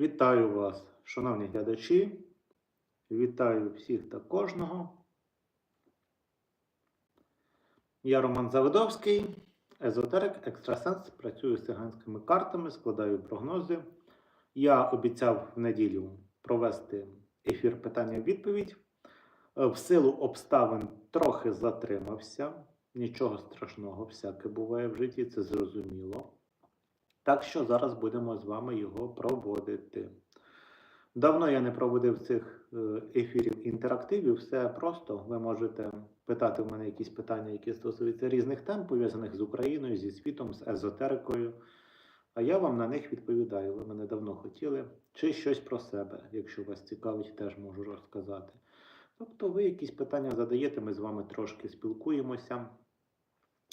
Вітаю вас, шановні глядачі. Вітаю всіх та кожного. Я Роман Заводовський, езотерик, екстрасенс, працюю з циганськими картами, складаю прогнози. Я обіцяв в неділю провести ефір питання-відповідь. В силу обставин трохи затримався. Нічого страшного, всяке буває в житті, це зрозуміло. Так що зараз будемо з вами його проводити. Давно я не проводив цих е, ефірів інтерактивів, все просто. Ви можете питати в мене якісь питання, які стосуються різних тем, пов'язаних з Україною, зі світом, з езотерикою. А я вам на них відповідаю. Ви мене давно хотіли. Чи щось про себе, якщо вас цікавить, теж можу розказати. Тобто ви якісь питання задаєте, ми з вами трошки спілкуємося.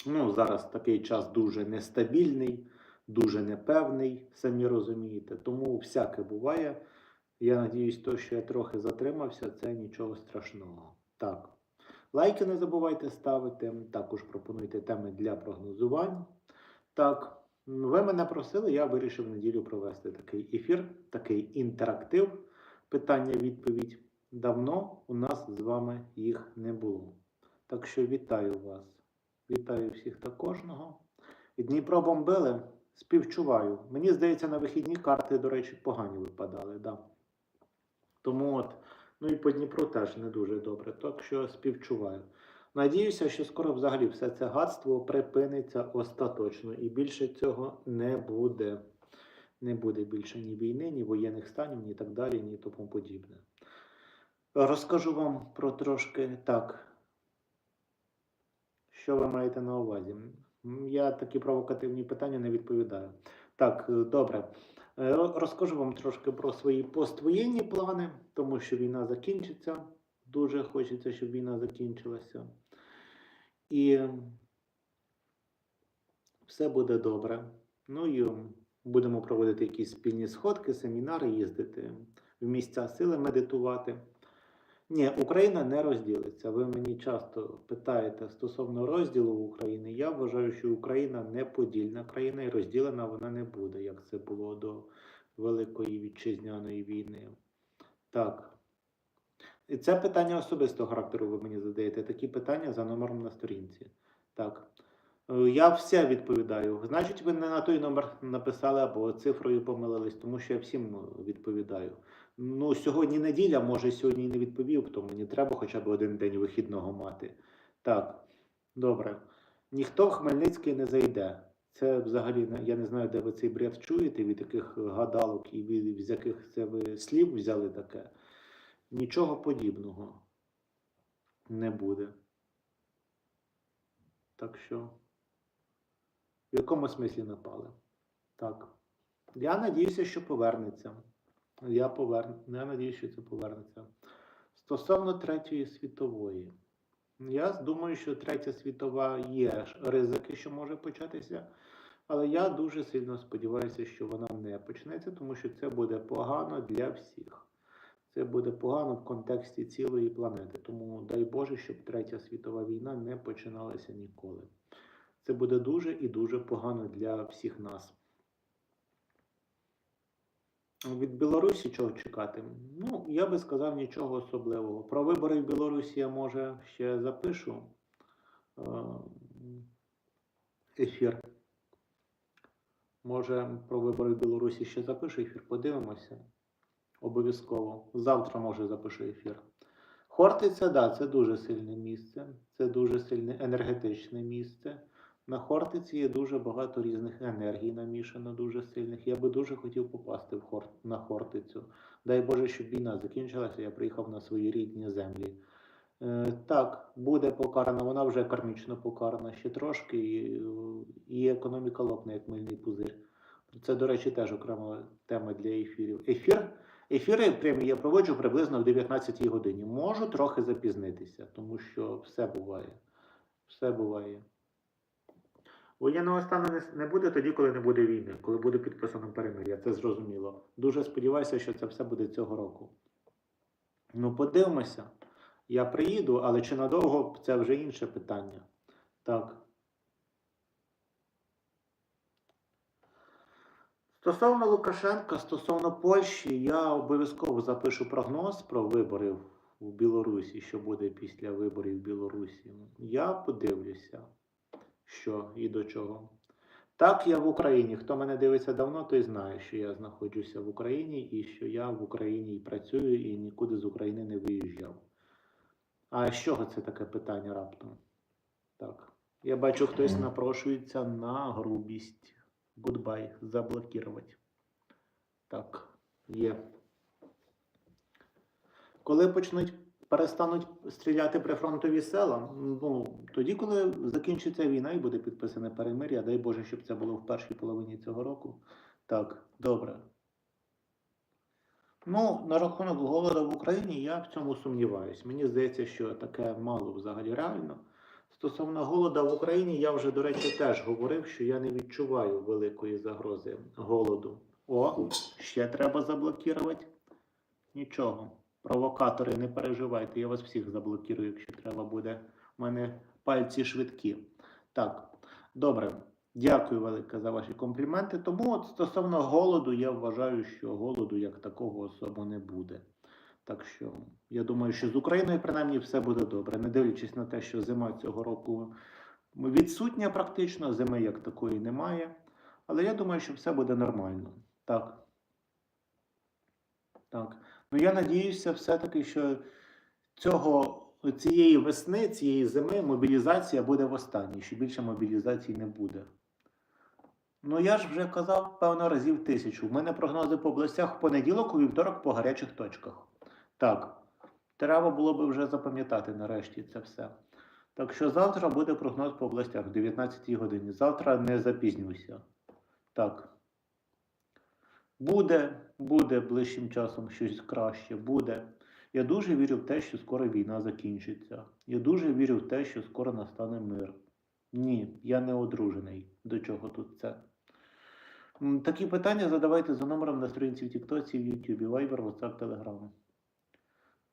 Ну, зараз такий час дуже нестабільний, дуже непевний, самі розумієте. Тому всяке буває. Я надіюсь, то, що я трохи затримався, це нічого страшного. Так. Лайки не забувайте ставити. Також пропонуйте теми для прогнозувань. Так, ви мене просили, я вирішив неділю провести такий ефір, такий інтерактив. Питання-відповідь. Давно у нас з вами їх не було. Так що вітаю вас. Вітаю всіх та кожного. І Дніпро бомбили, співчуваю. Мені здається, на вихідні карти, до речі, погані випадали. Да. Тому от, ну і по Дніпру теж не дуже добре. Так що співчуваю. Надіюся, що скоро взагалі все це гадство припиниться остаточно і більше цього не буде. Не буде більше ні війни, ні воєнних станів, ні так далі, ні тому подібне. Розкажу вам про трошки так. Що ви маєте на увазі? Я такі провокативні питання не відповідаю. Так, е, добре. Е, Розкажу вам трошки про свої поствоєнні плани, тому що війна закінчиться. Дуже хочеться, щоб війна закінчилася. І все буде добре. Ну і будемо проводити якісь спільні сходки, семінари, їздити в місця сили, медитувати. Ні, Україна не розділиться. Ви мені часто питаєте стосовно розділу України. Я вважаю, що Україна не подільна країна і розділена вона не буде, як це було до Великої вітчизняної війни. Так. І це питання особистого характеру ви мені задаєте. Такі питання за номером на сторінці. Так. Е, Я все відповідаю. Значить, ви не на той номер написали або цифрою помилились, тому що я всім е, відповідаю. Ну, сьогодні неділя, може, сьогодні і не відповів, то мені треба хоча б один день вихідного мати. Так, добре. Ніхто в Хмельницький не зайде. Це взагалі я не знаю, де ви цей бред чуєте від яких гадалок і від з яких це ви слів взяли таке. Нічого подібного не буде. Так що, в якому смислі напали? Так. Я надіюся, що повернеться. Я повер... я надію, що це повернеться. Стосовно Третьої світової, я думаю, що Третя світова є ризики, що може початися, але я дуже сильно сподіваюся, що вона не почнеться, тому що це буде погано для всіх. Це буде погано в контексті цілої планети. Тому дай Боже, щоб Третя світова війна не починалася ніколи. Це буде дуже і дуже погано для всіх нас. Від Білорусі чого чекати? Ну, я би сказав нічого особливого. Про вибори в Білорусі я може ще запишу ефір. Може, про вибори в Білорусі ще запишу ефір, подивимося. Обов'язково. Завтра, може, запишу ефір. Хортиця, да, це дуже сильне місце. Це дуже сильне енергетичне місце. На Хортиці є дуже багато різних енергій намішано, дуже сильних. Я би дуже хотів попасти в Хор... на Хортицю. Дай Боже, щоб війна закінчилася, я приїхав на свої рідні землі. Е, так, буде покарана, вона вже кармічно покарана ще трошки, і, і економіка лопне, як мильний пузир. Це, до речі, теж окрема тема для ефірів. Ефір, ефіри прямі я проводжу приблизно в 19 годині. Можу трохи запізнитися, тому що все буває. Все буває. Воєнного стану не, буде тоді, коли не буде війни, коли буде підписано перемир'я, це зрозуміло. Дуже сподіваюся, що це все буде цього року. Ну, подивимося. Я приїду, але чи надовго це вже інше питання. Так. Стосовно Лукашенка, стосовно Польщі, я обов'язково запишу прогноз про вибори в Білорусі, що буде після виборів в Білорусі. Я подивлюся, що і до чого. Так, я в Україні. Хто мене дивиться давно, той знає, що я знаходжуся в Україні і що я в Україні і працюю і нікуди з України не виїжджав. А з чого це таке питання раптом? Так. Я бачу, хтось напрошується на грубість. Гудбай. Заблокувати. Так, є. Коли почнуть перестануть стріляти прифронтові села, ну тоді, коли закінчиться війна і буде підписане перемир'я, дай Боже, щоб це було в першій половині цього року. Так, добре. Ну, на рахунок голоду в Україні я в цьому сумніваюсь. Мені здається, що таке мало взагалі реально. Стосовно голода в Україні, я вже, до речі, теж говорив, що я не відчуваю великої загрози голоду. О, ще треба заблокувати. Нічого. Провокатори, не переживайте, я вас всіх заблокірую, якщо треба буде. У мене пальці швидкі. Так, добре. Дякую велике за ваші компліменти. Тому от стосовно голоду, я вважаю, що голоду як такого особо не буде. Так що я думаю, що з Україною принаймні все буде добре, не дивлячись на те, що зима цього року відсутня практично, зими як такої немає. Але я думаю, що все буде нормально. Так. Так. Ну я надіюся, все-таки, що цього цієї весни, цієї зими мобілізація буде в останній, що більше мобілізації не буде. Ну я ж вже казав, певно, разів тисячу. У мене прогнози по областях в понеділок, у вівторок по гарячих точках. Так, треба було би вже запам'ятати нарешті це все. Так що завтра буде прогноз по областях в 19 годині. Завтра не запізнюйся. Так. Буде, буде ближчим часом щось краще, буде. Я дуже вірю в те, що скоро війна закінчиться. Я дуже вірю в те, що скоро настане мир. Ні, я не одружений. До чого тут це? Такі питання задавайте за номером на сторінці в Тіктоці, в Ютубі, Viber, WhatsApp, Telegram.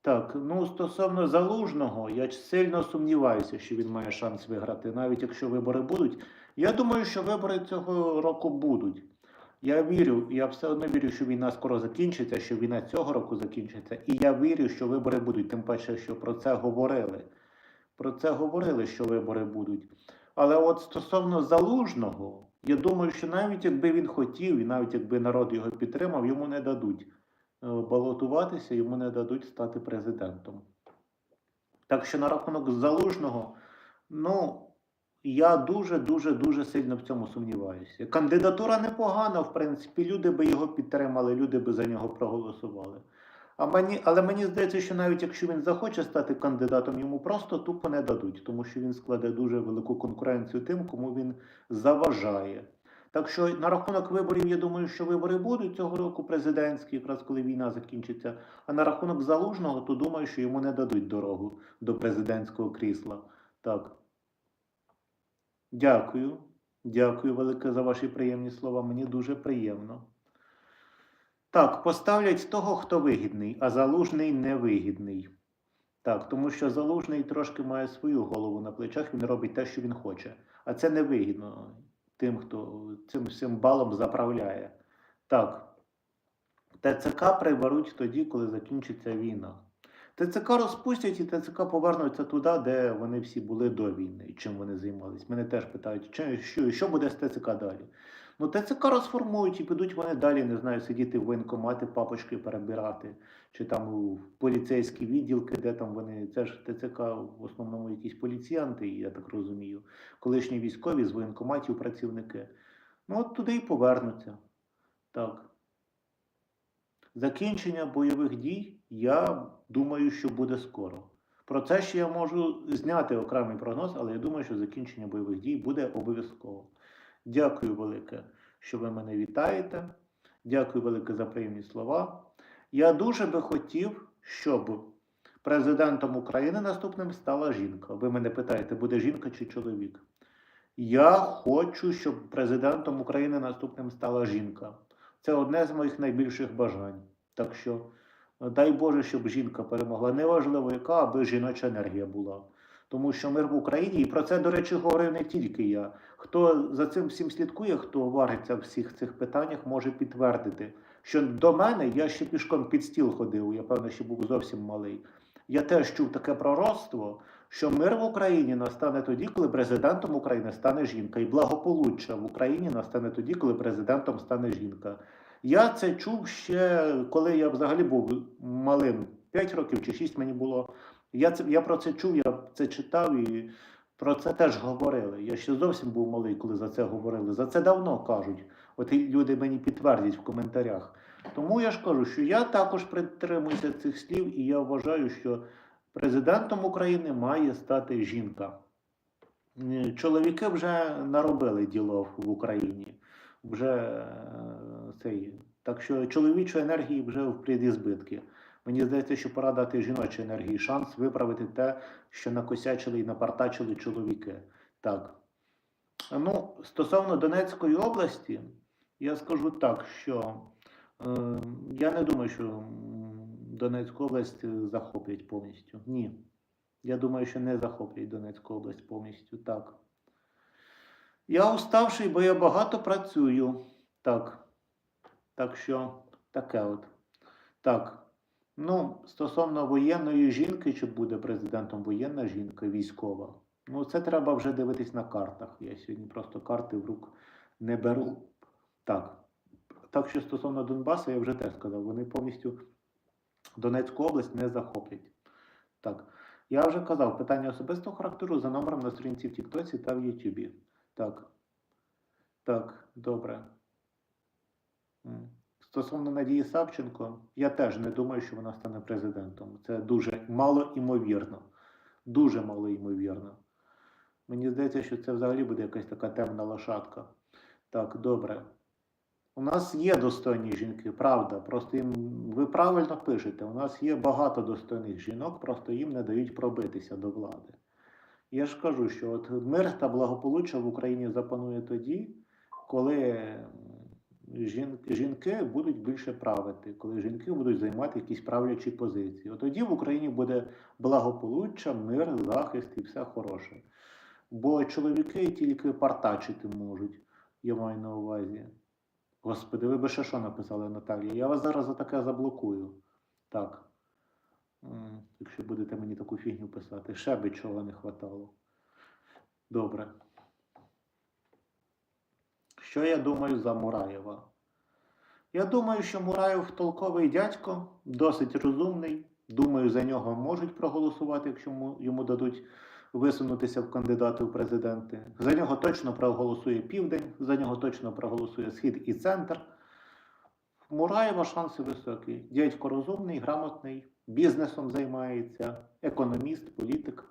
Так, ну стосовно залужного, я сильно сумніваюся, що він має шанс виграти, навіть якщо вибори будуть. Я думаю, що вибори цього року будуть. Я вірю, я все одно вірю, що війна скоро закінчиться, що війна цього року закінчиться. І я вірю, що вибори будуть, тим паче, що про це говорили. Про це говорили, що вибори будуть. Але от стосовно залужного, я думаю, що навіть якби він хотів, і навіть якби народ його підтримав, йому не дадуть е, балотуватися, йому не дадуть стати президентом. Так що на рахунок залужного, ну. Я дуже, дуже, дуже сильно в цьому сумніваюся. Кандидатура непогана, в принципі, люди би його підтримали, люди би за нього проголосували. А мені, але мені здається, що навіть якщо він захоче стати кандидатом, йому просто тупо не дадуть, тому що він складе дуже велику конкуренцію тим, кому він заважає. Так що на рахунок виборів, я думаю, що вибори будуть цього року президентські, якраз коли війна закінчиться. А на рахунок залужного, то думаю, що йому не дадуть дорогу до президентського крісла. Так. Дякую. Дякую велике за ваші приємні слова. Мені дуже приємно. Так, поставлять того, хто вигідний, а залужний невигідний. Так, тому що залужний трошки має свою голову на плечах, він робить те, що він хоче. А це невигідно тим, хто цим всім балом заправляє. Так. ТЦК приберуть тоді, коли закінчиться війна. ТЦК розпустять і ТЦК повернуться туди, де вони всі були до війни, чим вони займались. Мене теж питають, чи, що, що буде з ТЦК далі. Ну, ТЦК розформують і підуть вони далі, не знаю, сидіти в воєнкомати, папочки перебирати, чи там у поліцейські відділки, де там вони. Це ж ТЦК в основному якісь поліціянти, я так розумію, колишні військові з воєнкоматів працівники. Ну, от туди і повернуться. Так. Закінчення бойових дій, я думаю, що буде скоро. Про це ще я можу зняти окремий прогноз, але я думаю, що закінчення бойових дій буде обов'язково. Дякую велике, що ви мене вітаєте. Дякую велике за приємні слова. Я дуже би хотів, щоб президентом України наступним стала жінка. Ви мене питаєте, буде жінка чи чоловік? Я хочу, щоб президентом України наступним стала жінка. Це одне з моїх найбільших бажань. Так що, дай Боже, щоб жінка перемогла. Неважливо, яка, аби жіноча енергія була. Тому що мир в Україні, і про це, до речі, говорив не тільки я. Хто за цим всім слідкує, хто вариться в всіх цих питаннях, може підтвердити, що до мене я ще пішком під стіл ходив, я певно, ще був зовсім малий. Я теж чув таке пророцтво, що мир в Україні настане тоді, коли президентом України стане жінка, і благополуччя в Україні настане тоді, коли президентом стане жінка. Я це чув ще коли я взагалі був малим, 5 років чи 6 мені було. Я це я про це чув, я це читав і про це теж говорили. Я ще зовсім був малий, коли за це говорили. За це давно кажуть. От люди мені підтвердять в коментарях. Тому я ж кажу, що я також притримуюся цих слів, і я вважаю, що президентом України має стати жінка. Чоловіки вже наробили діло в Україні. Вже е, цей. Так що чоловічої енергії вже в предізбитки. Мені здається, що пора дати жіночій енергії шанс виправити те, що накосячили і напартачили чоловіки. Так. Ну, стосовно Донецької області, я скажу так, що е, я не думаю, що Донецьку область захоплять повністю. Ні. Я думаю, що не захоплять Донецьку область повністю. Так. Я уставший, бо я багато працюю. Так. Так що таке от. Так. Ну, стосовно воєнної жінки, чи буде президентом воєнна жінка, військова, ну це треба вже дивитись на картах. Я сьогодні просто карти в рук не беру. Так. Так що стосовно Донбасу, я вже теж сказав, вони повністю Донецьку область не захоплять. Так. Я вже казав, питання особистого характеру за номером на сторінці в Тіктоці та в Ютубі. Так. Так, добре. Стосовно Надії Савченко, я теж не думаю, що вона стане президентом. Це дуже мало імовірно. Дуже мало імовірно. Мені здається, що це взагалі буде якась така темна лошадка. Так, добре. У нас є достойні жінки, правда. Просто їм ви правильно пишете. У нас є багато достойних жінок, просто їм не дають пробитися до влади. Я ж кажу, що от мир та благополуччя в Україні запанує тоді, коли жінки будуть більше правити, коли жінки будуть займати якісь правлячі позиції. От тоді в Україні буде благополуччя, мир, захист і все хороше. Бо чоловіки тільки партачити можуть, я маю на увазі. Господи, ви би ще що написали, Наталія? Я вас зараз за таке заблокую. Так. Якщо будете мені таку фігню писати, ще би чого не хватало. Добре. Що я думаю за Мураєва? Я думаю, що Мураєв толковий дядько, досить розумний. Думаю, за нього можуть проголосувати, якщо йому, дадуть висунутися в кандидати в президенти. За нього точно проголосує південь, за нього точно проголосує схід і центр. Мураєва шанси високі. Дядько розумний, грамотний, бізнесом займається, економіст, політик.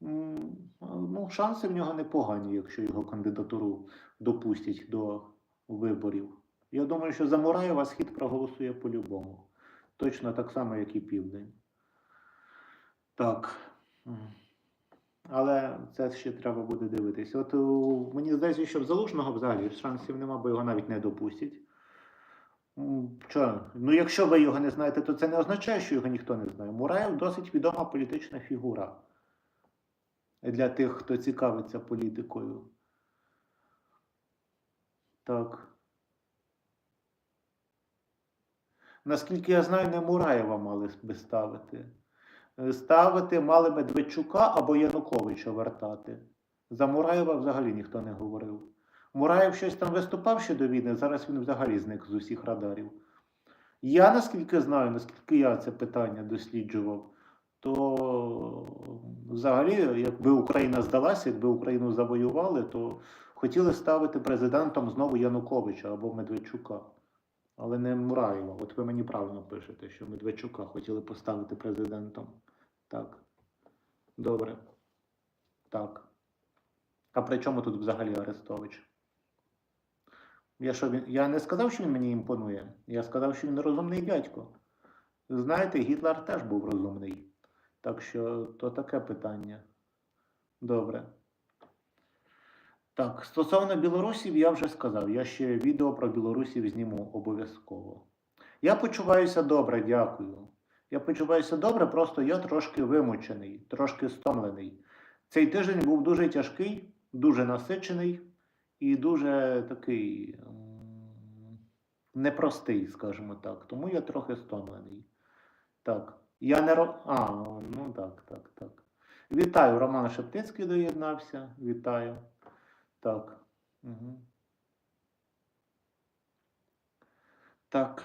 Ну, шанси в нього непогані, якщо його кандидатуру допустять до виборів. Я думаю, що за Мураєва схід проголосує по-любому. Точно так само, як і південь. Так. Але це ще треба буде дивитись. От мені здається, що в Залужного взагалі шансів нема, бо його навіть не допустять. Що? Ну, якщо ви його не знаєте, то це не означає, що його ніхто не знає. Мураєв досить відома політична фігура для тих, хто цікавиться політикою. Так. Наскільки я знаю, не Мураєва мали би ставити. Е, Ставити мали Медведчука або Януковича вертати. За Мураєва взагалі ніхто не говорив. Мураєв щось там виступав ще до війни, зараз він взагалі зник з усіх радарів. Я наскільки знаю, наскільки я це питання досліджував, то взагалі, якби Україна здалася, якби Україну завоювали, то хотіли ставити президентом знову Януковича або Медведчука. Але не Мураєва. От ви мені правильно пишете, що Медведчука хотіли поставити президентом. Так. Добре. Так. А при чому тут взагалі Арестович? Я, що, він... я не сказав, що він мені імпонує. Я сказав, що він розумний дядько. Знаєте, Гітлер теж був розумний. Так що то таке питання. Добре. Так, стосовно білорусів, я вже сказав. Я ще відео про білорусів зніму обов'язково. Я почуваюся добре, дякую. Я почуваюся добре, просто я трошки вимучений, трошки стомлений. Цей тиждень був дуже тяжкий, дуже насичений і дуже такий непростий, скажімо так. Тому я трохи стомлений. Так. Я не ро... А, ну так, так, так. Вітаю, Роман Шептицький доєднався. Вітаю. Так. Угу. Так.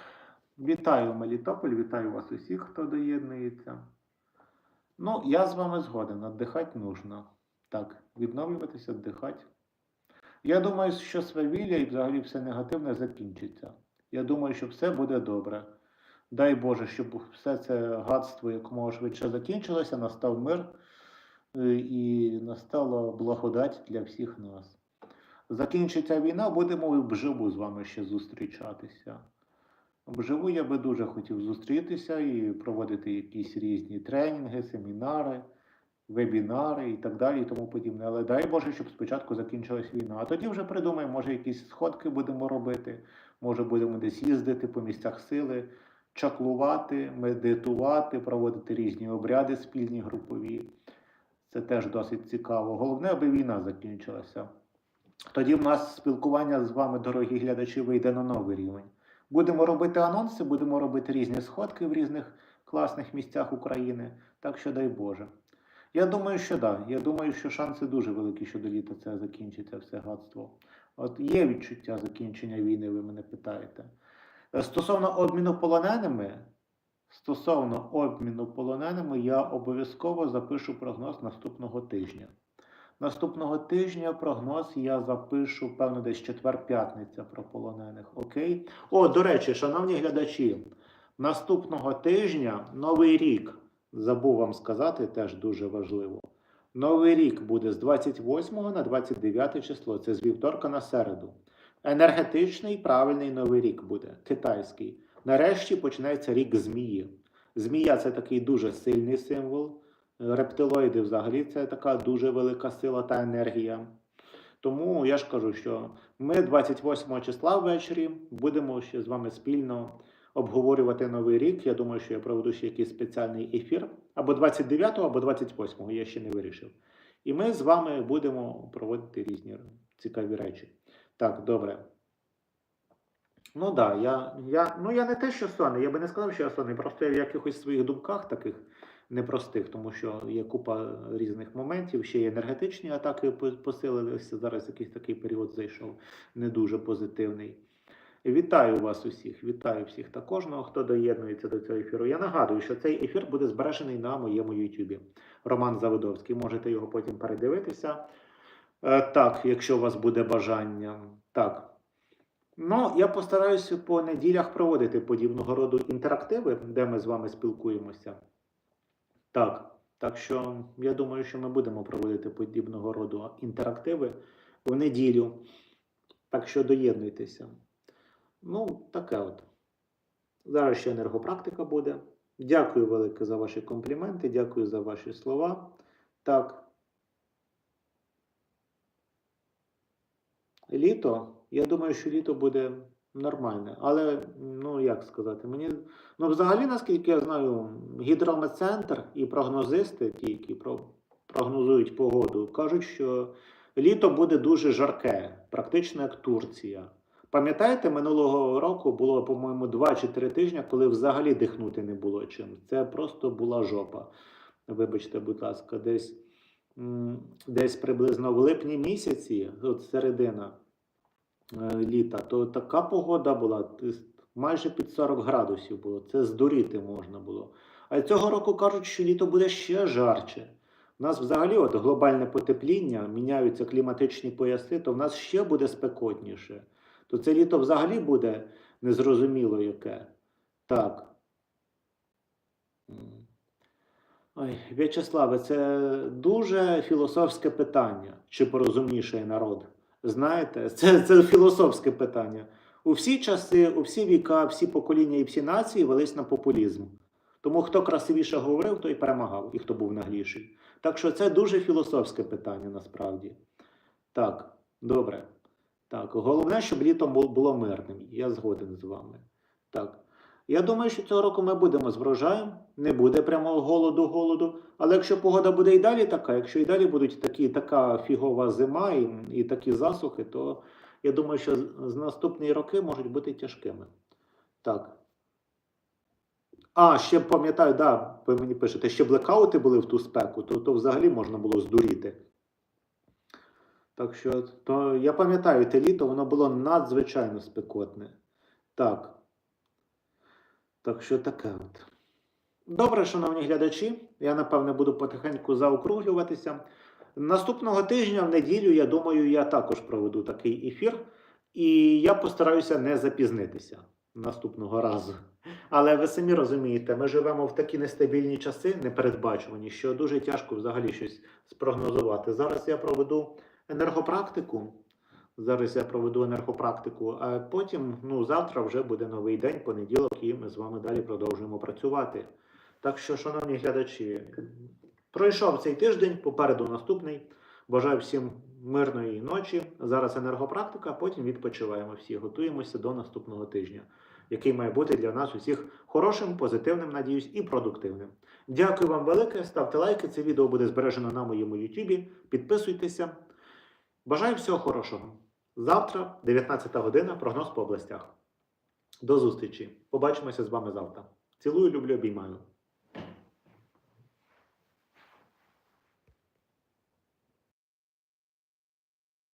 Вітаю, Мелітополь, вітаю вас усіх, хто доєднується. Ну, я з вами згоден, віддихати нужно. Так, відновлюватися, віддихати. Я думаю, що свавілля і взагалі все негативне закінчиться. Я думаю, що все буде добре. Дай Боже, щоб все це гадство якомога швидше закінчилося, настав мир е, і настала благодать для всіх нас. Закінчиться війна, будемо вживу з вами ще зустрічатися. Вживу я би дуже хотів зустрітися і проводити якісь різні тренінги, семінари, вебінари і так далі, і тому подібне. Але дай Боже, щоб спочатку закінчилась війна. А тоді вже придумаємо, може, якісь сходки будемо робити, може будемо десь їздити по місцях сили, чаклувати, медитувати, проводити різні обряди спільні групові. Це теж досить цікаво. Головне, аби війна закінчилася. Тоді в нас спілкування з вами, дорогі глядачі, вийде на новий рівень. Будемо робити анонси, будемо робити різні сходки в різних класних місцях України. Так що дай Боже. Я думаю, що так. Да. Я думаю, що шанси дуже великі, що до літа це закінчиться все гадство. От є відчуття закінчення війни, ви мене питаєте. Е, Стосовно обміну полоненими, стосовно обміну полоненими, я обов'язково запишу прогноз наступного тижня. Наступного тижня прогноз я запишу, певно, десь четвер-п'ятниця про полонених. Окей? О, до речі, шановні глядачі, наступного тижня новий рік. Забув вам сказати, теж дуже важливо. Новий рік буде з 28 на 29 число. Це з вівторка на середу. Енергетичний правильний новий рік буде, китайський. Нарешті починається рік змії. Змія це такий дуже сильний символ. Рептилоїди взагалі це така дуже велика сила та енергія. Тому я ж кажу, що ми 28 числа ввечері будемо ще з вами спільно обговорювати новий рік. Я думаю, що я проведу ще якийсь спеціальний ефір або 29, або 28, я ще не вирішив. І ми з вами будемо проводити різні цікаві речі. Так, добре. Ну да, я, я, ну, я не те, що сонний, я би не сказав, що я сонний, просто я в якихось своїх думках таких непростих, тому що є купа різних моментів, ще й енергетичні атаки посилилися. Зараз якийсь такий період зайшов не дуже позитивний. Вітаю вас усіх, вітаю всіх та кожного, хто доєднується до цього ефіру. Я нагадую, що цей ефір буде збережений на моєму Ютубі. Роман Заводовський. Можете його потім передивитися. Е, так, якщо у вас буде бажання. Так. Ну, я постараюся по неділях проводити подібного роду інтерактиви, де ми з вами спілкуємося. Так, так що я думаю, що ми будемо проводити подібного роду інтерактиви в неділю. Так що доєднуйтеся. Ну, таке от. Зараз ще енергопрактика буде. Дякую велике за ваші компліменти, дякую за ваші слова. Так. Літо, я думаю, що літо буде нормальне. Але, ну як сказати, мені. Ну, взагалі, наскільки я знаю, гідрометцентр і прогнозисти, ті, які прогнозують погоду, кажуть, що літо буде дуже жарке, практично як Турція. Пам'ятаєте, минулого року було, по-моєму, 2 чи 3 тижні, коли взагалі дихнути не було чим. Це просто була жопа. Вибачте, будь ласка, десь, десь приблизно в липні місяці, от середина е, літа, то така погода була, майже під 40 градусів було. Це здуріти можна було. А цього року кажуть, що літо буде ще жарче. У нас взагалі от глобальне потепління, міняються кліматичні пояси, то в нас ще буде спекотніше. То це літо взагалі буде незрозуміло яке. Так. Ой, В'ячеславе, це дуже філософське питання, чи порозумнішає народ. Знаєте, це, це філософське питання. У всі часи, у всі віка, всі покоління і всі нації велись на популізм. Тому хто красивіше говорив, той перемагав, і хто був нагліший. Так що це дуже філософське питання насправді. Так, добре. Так, головне, щоб літом було мирним. Я згоден з вами. Так. Я думаю, що цього року ми будемо з врожаєм, не буде прямо голоду голоду. Але якщо погода буде і далі така, якщо і далі будуть такі, така фігова зима і, і такі засухи, то я думаю, що з, наступні роки можуть бути тяжкими. Так. А, ще пам'ятаю, да, ви мені пишете, ще блекаути були в ту спеку, то, то взагалі можна було здуріти. Так що, то я пам'ятаю, те літо воно було надзвичайно спекотне. Так. Так що таке от. Добре, шановні глядачі, я напевне буду потихеньку заокруглюватися. Наступного тижня, в неділю, я думаю, я також проведу такий ефір, і я постараюся не запізнитися наступного разу. Але ви самі розумієте, ми живемо в такі нестабільні часи, непередбачувані, що дуже тяжко взагалі щось спрогнозувати. Зараз я проведу енергопрактику. Зараз я проведу енергопрактику, а потім, ну, завтра вже буде новий день, понеділок, і ми з вами далі продовжуємо працювати. Так що, шановні глядачі, пройшов цей тиждень, попереду наступний. Бажаю всім мирної ночі. Зараз енергопрактика, потім відпочиваємо всі, готуємося до наступного тижня, який має бути для нас усіх хорошим, позитивним, надіюсь, і продуктивним. Дякую вам велике, ставте лайки. Це відео буде збережено на моєму YouTube. Підписуйтеся. Бажаю всього хорошого. Завтра, 19 година, прогноз по областях. До зустрічі. Побачимося з вами завтра. Цілую, люблю, обіймаю.